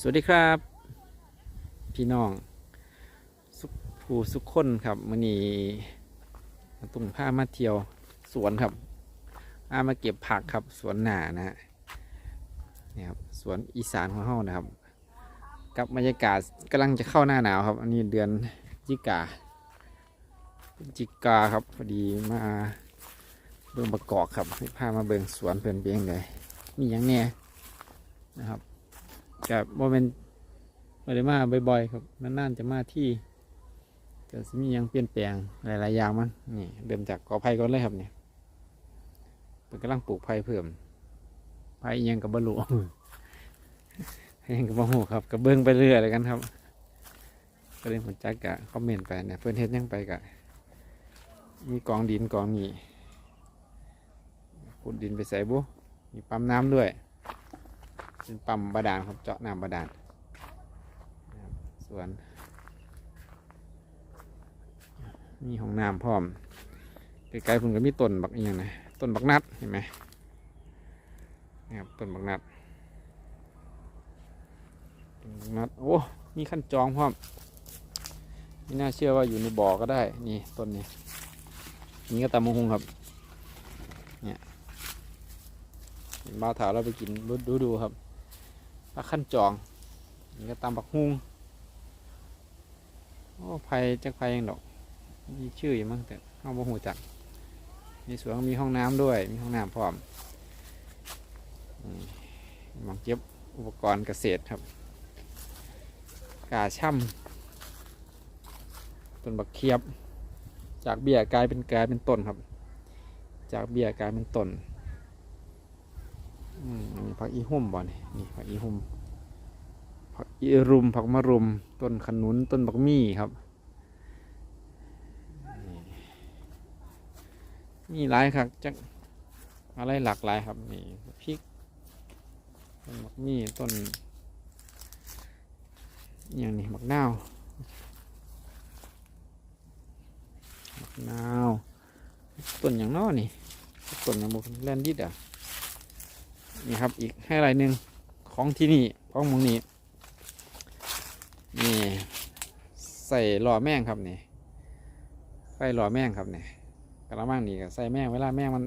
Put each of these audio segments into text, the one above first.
สวัสดีครับ พี่น้องสุขผู้สุขคนครับมื่อนี้ตุ่งผ้ามาเที่ยวสวนครับพามาเก็บผักครับสวนหนานะฮะนี่ครับสวนอีสานของเฮานะครับ กับบรรยากาศกำลังจะเข้าหน้าหนาวครับ อันนี้เดือนจิกาจิกาครับพอดีมาเบิ่งประกอบครับให้พามาเบิ่งสวนเพื่อนเบียงเลยมีอย่างแน่นะครับ กับโมเมนต์ไม่ได้มาบ่อยๆครับนานๆจะมาที่ก็สิมียังเปลี่ยนแปลงหลายๆอย่างมั้งนี่เริ่มจากกอไผ่ก่อนเลยครับเนี่ยเป็นกำลังปลูกไผ่เพิ่มไผ่ยังกับบลูยังกับบะหูครับกับเบิ้งไปเรื่อยเลยกันครับ ก็เลยผมจักกะคอมเมนต์ไปเนี่ยเพื่อนเฮ็ดยังไปกะมีกองดินกองนี่ขุดดินไปใส่บุมีปั๊มน้ำด้วย เป็นปั๊มบาดาลครับเจาะน้ำบาดาลนสวน มีห้องน้ำพร้อมใกลๆผมก็มีต้นบักอย่างนะต้นบักนัดเห็นไหมนะครับต้นบักนัดต้นบักนัดโอ้มีขั้นจองพร้อมไม่น่าเชื่อว่าอยู่ในบ่อก็ได้นี่ต้นนี้นี่ก็ตำมะฮุงครับเนี่ยเห็นบ้าถาเราไปกินดูดูครับ ปลาขั้นจองนี่ก็ตามปักฮุงโอ้ไผ่จักไผ่ยังดอกมีชื่ออยู่มั้งแต่ห้องบ่หูจัก มีสวนมีห้องน้ำด้วย มีห้องน้ำพร้อมหมองเก็บอุปกรณ์เกษตรครับ กาช่ำต้นบักเขียบ จากเบี้ยกลายเป็นกลายเป็นต้นครับ จากเบี้ยกลายเป็นต้น อันนี้ผักอีหุ่มบ่เนี่ยนี่ผักอีหุ่มผักอีรุมผักมะรุม ต้นขนุนต้นบักมี่ครับนี่มีหลายครับจักอะไรหลากหลายครับนี่พริกต้นบักมี่ต้นอย่างนี้บักนาวบักนาว ต้นอย่างน้อนี่ต้นอย่างบุกแลนดิดอะ นี่ครับอีกให้ไรหนึ่งของที่นี่ของมองนี้นี่ใส่หล่อแม่งครับนี่ใส่หล่อแม่งครับนี่กระมังนี่ก็ใส่แม่งเวลาแม่งมัน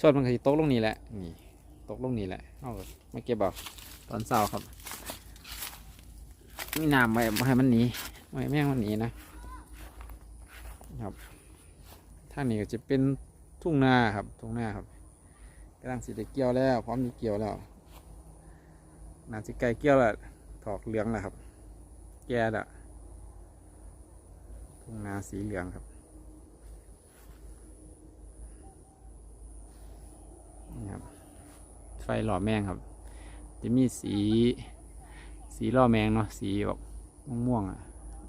ชดมันก็สิตกลงนี่แหละนี่ตกลงนี่แหละเอามาเก็บบอกตอนเช้าครับมีน้ำไว้ให้มันหนีไม่ให้แม่งมันหนีนะครับทางนี้ก็จะเป็นทุ่งนาครับทุ่งนาครับ กำลังสิได้เกี่ยวแล้ว พร้อมมีเกี่ยวแล้วน่าสิไก่เกี่ยวแล้วถอกเหลืองแล้วครับ แก่ล้วทุ่งนาสีเหลืองครับนี่ครับ ไฟหล่อแมงครับ จะมีสี สีหล่อแมงเนาะสีแบบม่วงๆอะ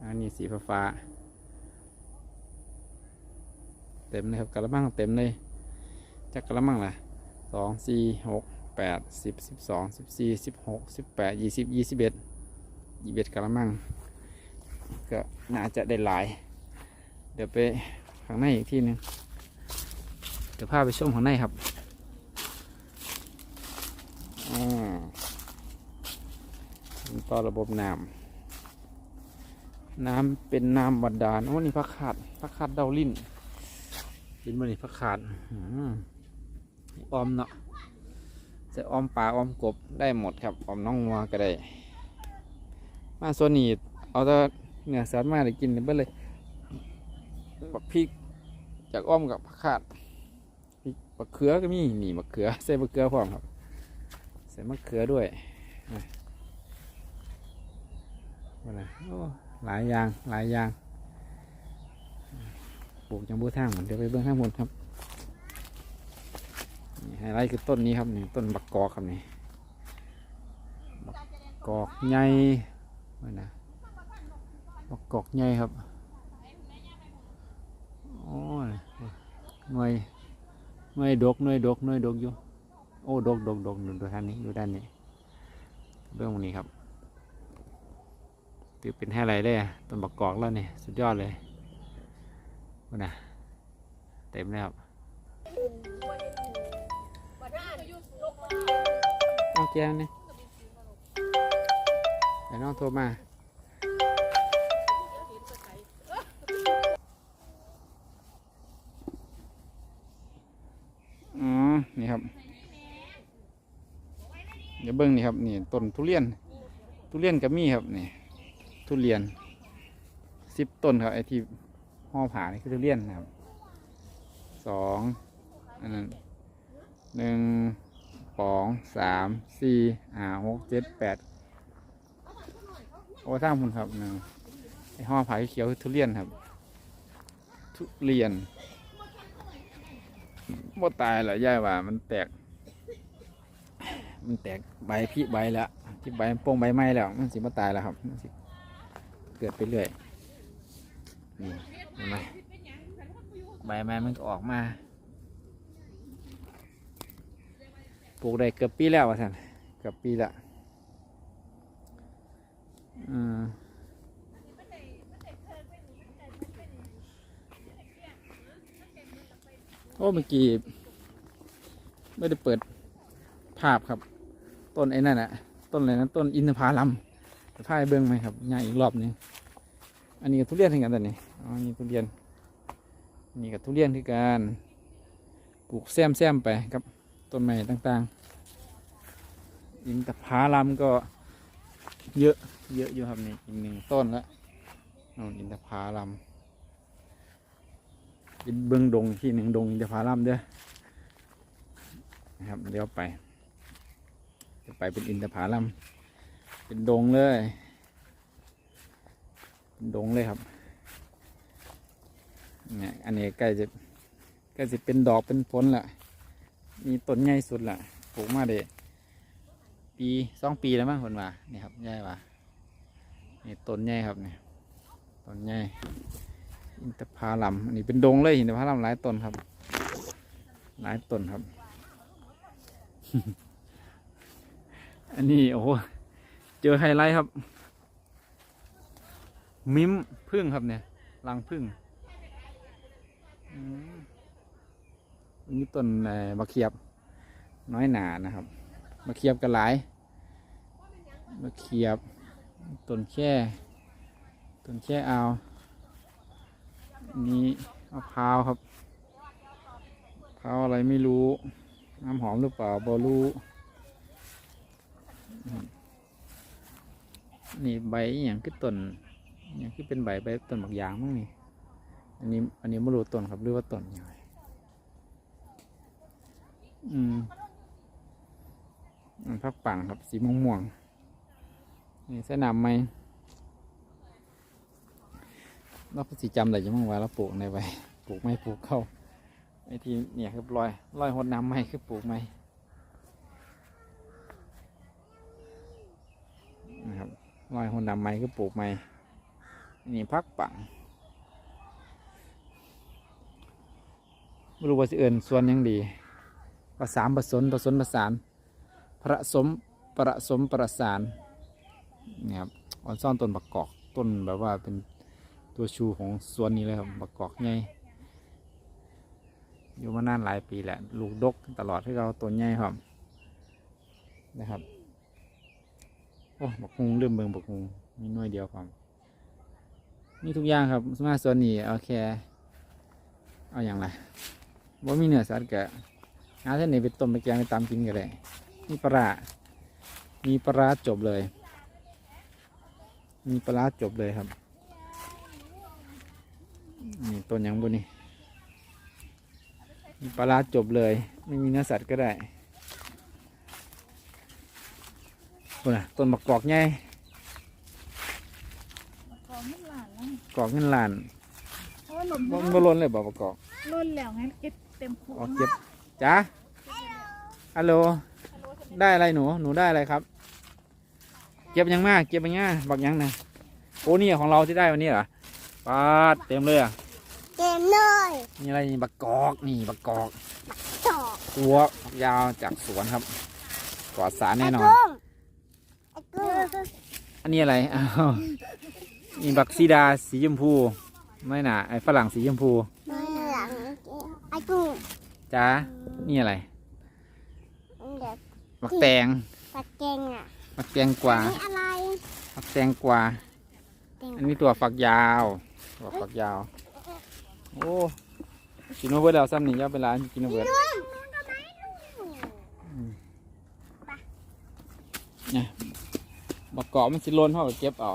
อันนี้สีฟ้าเต็มเลยครับกระมังเต็มเลยจักกระมังล่ะ สองสี่หกแปดสิบสิบสองสิบสี่สิบหกสิบแปดยี่สิบยี่สิบเอ็ดยี่สิบเอ็ดกะละมัง ก็น่าจะได้หลาย เดี๋ยวไปข้างในอีกที่หนึ่งเดี๋ยวพาไปชมข้างในครับอ่าต่อระบบน้ำน้ำเป็นน้ำบาดาลโอ้นี่พักขาดพักขาดเดาลิ้นลิ้นมันนี่พักขาดอืม ออมเนาะจะออมปลาออมกบได้หมดครับออมน้องงัวก็ได้ มาส่วนนี้เอาแต่เนื้อสัตว์มาได้กินกันไปเลยบักพริกจากอ้อมกับผักขาดบักเขือก็มีนี่บักเขือใส่บักเขือพร้อมครับ ใส่มะเขือด้วยนะว่าไงโอ้หลายอย่างหลายอย่างปลูกจังบูทางเหมือนเดี๋ยวไปเบื้องข้างบนครับ ไฮไลท์คือต้นนี้ครับนี่ต้นบักกอกครับนี่บักกอกใหญ่ว่นะบักกอกใหญ่ครับโอ้ยหน่วยหน่วยดกหน่วยดกหน่วยดกอยู่โอ้ดกดกดกดูด้านนี้ดูด้านนี้เบื้องตรงนี้ครับถือเป็นไฮไลท์เลยต้นบักกอกแล้วนี่สุดยอดเลยว่นะเต็มเลยครับ แจงเนี่ยเอาโทรมาอ๋อนี่ครับ เดี๋ยวเบิ้งนี่ครับนี่ต้นทุเรียน ทุเรียนก็มีครับนี่ทุเรียนสิบต้นครับไอที่ห่อผ่านี่คือทุเรียนนะครับสองอันนั้นหนึ่ง องสามสี่ห้าหกเจ็ดแปดโอ้ท่างคุณครับหนึ่งไอ้ห่อผ่าเขียวทุเรียนครับ ทุเรียนบ่ตายเหรอย่ายว่า มันแตก มันแตกใบพี่ใบแล้วที่ใบโป่งใบไม้แล้ว มันสิบ่ตายแล้วครับมันสิเกิดไปเรื่อยนี่เห็นไหมใบไม้มันก็ออกมา ปลูกได้เกือบปีแล้ววะท่านเกือบปีละอืมโอ้เมื่อกี้ไม่ได้เปิดภาพครับ ต้นไอ้นั่นอะต้นอะไรนะต้นอินทผลัมจะพายเบิ้องไหมครับย่างอีกรอบนึงอันนี้กับทุเรียนเหมือนกันแต่นี่อ๋อนี่ทุเรียนนี่กับทุเรียนคือการปลูกแซมแซมไปครับ ต้นไม้ต่างๆอินทผลัมก็เยอะเยอะอยู่ครับนี่อีกหนึ่งต้นละนนอินทผาลัมเป็นเบื้องดงที่หนึ่งดงอินทผาลัมเด้อนะครับเดี๋ยวไป จะไปเป็นอินทผาลัมเป็นดงเลยเป็นดงเลยครับเนี่ยอันนี้ใกล้จะใกล้จะเป็นดอกเป็นผลละ มีต้นใหญ่สุดละปลูกมาเด็ปีสองปีแล้วมั้งคนว่านี่ครับใหญ่ว่านี่ต้นใหญ่ครับเนี่ยต้นใหญ่อินทผลัมอันนี้เป็นดงเลยอินทผลัมหลายต้นครับ หลายต้นครับ อันนี้โอ้เจอไฮไลท์ครับ มิมพึ่งครับเนี่ยรังพึ่งอืม นนี้ต้นมะเขียบ น้อยหนานะครับมะเขียบกันหลายมะเขียบต้นแค่ต้นแค่เอาอันนี้มะพร้าวครับมะพร้าวอะไรไม่รู้ น้ำหอมหรือเปล่าบอรู้นี่ใบอย่างคือต้นอย่างคือเป็นใบใบต้นบักยางมั้งนี่ อันนี้อันนี้ไม่รู้ต้นครับหรือว่าต้นอหย่างไร อืมอันพักปังครับ สีม่วงม่วงนี่สน้ำไหมเราสีจำได้ยังมั้งว่าเราปลูกในใบปลูกไม่ปลูกเข้าไอ้ที่เนี่ยคือลอยลอยหดน้ำไม่คือปลูกไม่นะครับลอยหดน้ำไม่คือปลูกไม่นี่พักปังไม่รู้ว่าจะเอื่นส่วนยังดี ประสานผสมผสมผสานผสมประสมประสานนี่ครับอ่อนซ่อนต้นบักกอกต้นแบบว่าเป็นตัวชูของสวนนี้เลยครับบักกอกใหญ่อยู่มานานหลายปีแหละ ลูกดกตลอดที่เราตัวใหญ่ครับนะครับโอ้บักฮุงเริ่มเบิ่งบักฮุงมีหน่วยเดียวครับมีทุกอย่างครับสมาส่วนนี้เอาแค่เอาอย่างไรว่ามีเนื้อสัตว์กะ หาเส้นนี้ไปต้มไปแกงไปตามกินกันเลยมีปลาร้ามีปลาร้าจบเลย มีปลาร้าจบเลยครับ นี่ต้นหยังบุนี่มีปลาร้าจบเลย ไม่มีเนื้อสัตว์ก็ได้ต้นน่ะต้นบักกอกไงกองไม่หลานแล้วกอกเงินล้านเพราะว่าหลมบ่มันบ่ล้นเลยบ่บักกอกล้นแล้วงั้นเก็บเต็มขวออดกเก็บจ้า ฮัลโหล ได้อะไรหนู หนูได้อะไรครับ เก็บยังมาก เก็บยังง่าบักยังนะโอ้นี่ของเราที่ได้วันนี้เหรอปาดเต็มเลยอะเกมเลยนี่อะไรนี่บักกอกนี่บักกอกต่อตัวฝักยาวจากสวนครับปลอดสารแน่นอนไกุ้งไอ้กุ้งอันนี้อะไรอ้าวนี่บักซีดาสีชมพู ไม่น่ะไอ้ฝรั่งสีชมพู ไม่หลังไอ้กุ้งจ้านี่อะไร เด็กบักแตงปัดเกงอะบักแตงกวานี่อะไรฝผักแตงกวาเต็มอันนี้ตัวฝักยาวตัวฝักยาว โอ้กินมาเบิดแล้วซ้ำนี่ย่าไปร้านกินมาเบิดเนี่ยบักเกาะมันสิหลนเท่ากับเก็บเอา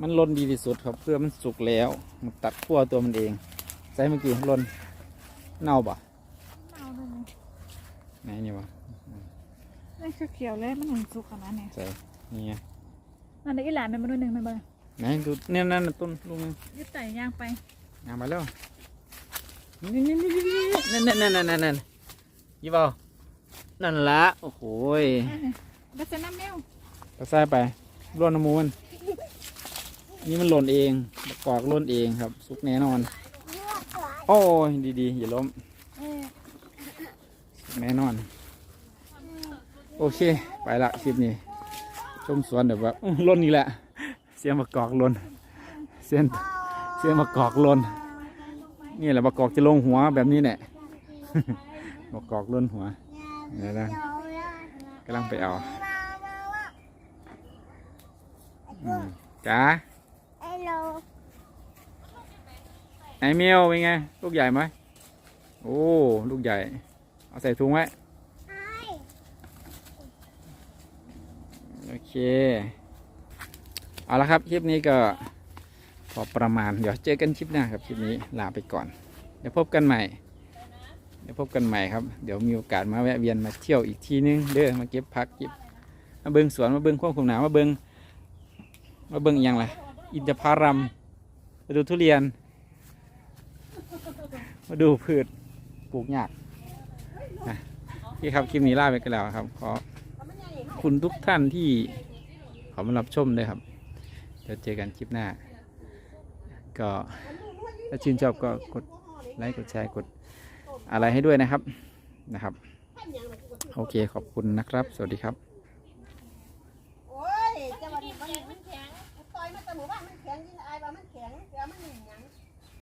มันหลนดีที่สุดครับเพื่อมันสุกแล้ว มันตัดขั้วตัวมันเอง ใส่เมื่อกี้หลนเน่าปะเอาเลยนะ ไหนนี่วะนี่คือเขียวเลยมันเห็นสุกขนาดไหนใส่นี่ไงนั่นได้อีหลานเป็นมนุษย์หนึ่งเป็นบ่ไหนดูเนี่ยนั่นน่ะต้นลุงยึดไต่ย่างไปงามมาแล้วนี่นี่นี่นี่นั่นนั่นนั่นนั่นนั่นนั่นยี่เปล่านั่นละโอ้โหยนั่นนี่บัสน้ำแมวกระซ้ายไปร่วนน้ำมูมันนี่มันหล่นเองประกอบหล่นเองครับ สุกแน่นอน โอ้ยดีๆอย่าล้มเออสุก แน่นอน โอเค ไปละคลิปนี้ ชมสวนเดี๋ยวแบบอื้อหล่นอีกแหละ เสียงประกอบหล่นเสียงเสียงประกอบหล่นนี่แหละประกอบจะลงหัวแบบนี้แหละประกอบหล่นหัวเดี๋ยวนะกำลังไปเอาอืมจ้าไอ้โลไอเมียวเป็นไง ลูกใหญ่ไหมโอ้ ลูกใหญ่ เอาใส่ถุงไว้โอเค เอาละครับคลิปนี้ก็พอประมาณ เดี๋ยวเจอกันคลิปหน้าครับคลิปนี้ลาไปก่อน เดี๋ยวพบกันใหม่ เดี๋ยวพบกันใหม่ครับ เดี๋ยวมีโอกาสมาแวะเวียนมาเที่ยวอีกทีนึงเด้อมาเก็บพักเก็บมาเบิงสวนมาเบิงควบคุมหนาวมาเบิงมาเบิงอย่างไรอินทผลัมมาดูทุเรียน มาดูพืชปลูกหญ้าอะ นี่ครับคลิปนี้ลาไปกันแล้วครับขอคุณทุกท่านที่ขอมารับชมด้วยครับเดี๋ยวเจอกันคลิปหน้า ก็ถ้าชื่นชอบก็กดไลค์กดแชร์กดอะไรให้ด้วยนะครับนะครับ โอเคขอบคุณนะครับ สวัสดีครับ